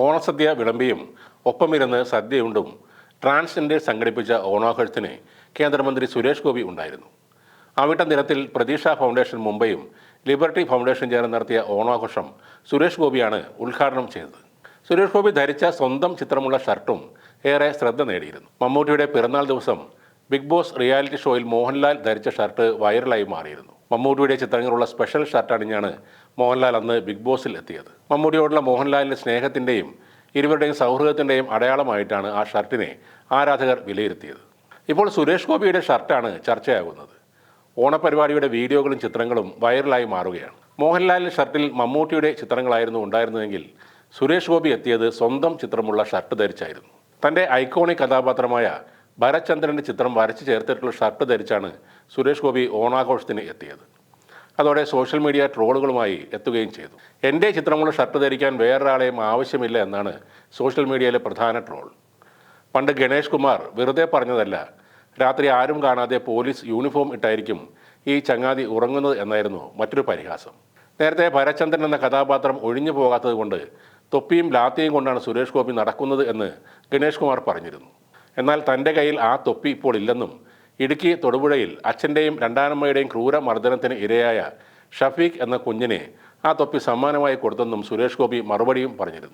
ഓണസദ്യ വിളമ്പിയും ഒപ്പമിരുന്ന് സദ്യയുണ്ടും transgenders സംഘടിപ്പിച്ച ഓണാഘോഷത്തിന് കേന്ദ്രമന്ത്രി സുരേഷ് ഗോപി ഉണ്ടായിരുന്നു. അവിട്ട നിരത്തിൽ പ്രതീക്ഷ ഫൗണ്ടേഷൻ മുംബൈയും ലിബർട്ടി ഫൗണ്ടേഷൻ ചേർന്ന് നടത്തിയ ഓണാഘോഷം സുരേഷ് ഗോപിയാണ് ഉദ്ഘാടനം ചെയ്തത്. സുരേഷ് ഗോപി ധരിച്ച സ്വന്തം ചിത്രമുള്ള ഷർട്ടും ഏറെ ശ്രദ്ധ നേടിയിരുന്നു. മമ്മൂട്ടിയുടെ പിറന്നാൾ ദിവസം ബിഗ് ബോസ് റിയാലിറ്റി ഷോയിൽ മോഹൻലാൽ ധരിച്ച ഷർട്ട് വൈറലായി മാറിയിരുന്നു. മമ്മൂട്ടിയുടെ ചിത്രങ്ങളുള്ള സ്പെഷ്യൽ ഷർട്ട് അണിഞ്ഞാണ് മോഹൻലാൽ അന്ന് ബിഗ് ബോസിൽ എത്തിയത്. മമ്മൂട്ടിയോടുള്ള മോഹൻലാലിന്റെ സ്നേഹത്തിന്റെയും ഇരുവരുടെയും സൗഹൃദത്തിന്റെയും അടയാളമായിട്ടാണ് ആ ഷർട്ടിനെ ആരാധകർ വിലയിരുത്തിയത്. ഇപ്പോൾ സുരേഷ് ഗോപിയുടെ ഷർട്ടാണ് ചർച്ചയാകുന്നത്. ഓണപരിപാടിയുടെ വീഡിയോകളും ചിത്രങ്ങളും വൈറലായി മാറുകയാണ്. മോഹൻലാലിന്റെ ഷർട്ടിൽ മമ്മൂട്ടിയുടെ ചിത്രങ്ങളായിരുന്നു ഉണ്ടായിരുന്നതെങ്കിൽ സുരേഷ് ഗോപി എത്തിയത് സ്വന്തം ചിത്രമുള്ള ഷർട്ട് ധരിച്ചായിരുന്നു. തന്റെ ഐക്കോണിക് കഥാപാത്രമായ ഭരത്ചന്ദ്രന്റെ ചിത്രം വരച്ചു ചേർത്തിട്ടുള്ള ഷർട്ട് ധരിച്ചാണ് സുരേഷ് ഗോപി ഓണാഘോഷത്തിന് എത്തിയത്. അതോടെ സോഷ്യൽ മീഡിയ ട്രോളുകളുമായി എത്തുകയും ചെയ്തു. എന്റെ ചിത്രമുള്ള ഷർട്ട് ധരിക്കാൻ വേറൊരാളെയും ആവശ്യമില്ല എന്നാണ് സോഷ്യൽ മീഡിയയിലെ പ്രധാന ട്രോൾ. പണ്ട് ഗണേഷ് കുമാർ വെറുതെ പറഞ്ഞതല്ല രാത്രി ആരും കാണാതെ പോലീസ് യൂണിഫോം ഇട്ടായിരിക്കും ഈ ചങ്ങാതി ഉറങ്ങുന്നത് എന്നായിരുന്നു മറ്റൊരു പരിഹാസം. നേരത്തെ ഭരചന്ദ്രൻ എന്ന കഥാപാത്രം ഒഴിഞ്ഞു പോകാത്തത് കൊണ്ട് തൊപ്പിയും ലാത്തിയും കൊണ്ടാണ് സുരേഷ് ഗോപി നടക്കുന്നത് എന്ന് ഗണേഷ് കുമാർ പറഞ്ഞിരുന്നു. എന്നാൽ തന്റെ കയ്യിൽ ആ തൊപ്പി ഇപ്പോൾ ഇല്ലെന്നും ഇടുക്കി തൊടുപുഴയിൽ അച്ഛന്റെയും രണ്ടാനമ്മയുടെയും ക്രൂര മർദ്ദനത്തിന് ഇരയായ ഷഫീഖ് എന്ന കുഞ്ഞിനെ ആ തൊപ്പി സമ്മാനമായി കൊടുത്തെന്നും സുരേഷ് ഗോപി മറുപടിയും പറഞ്ഞിരുന്നു.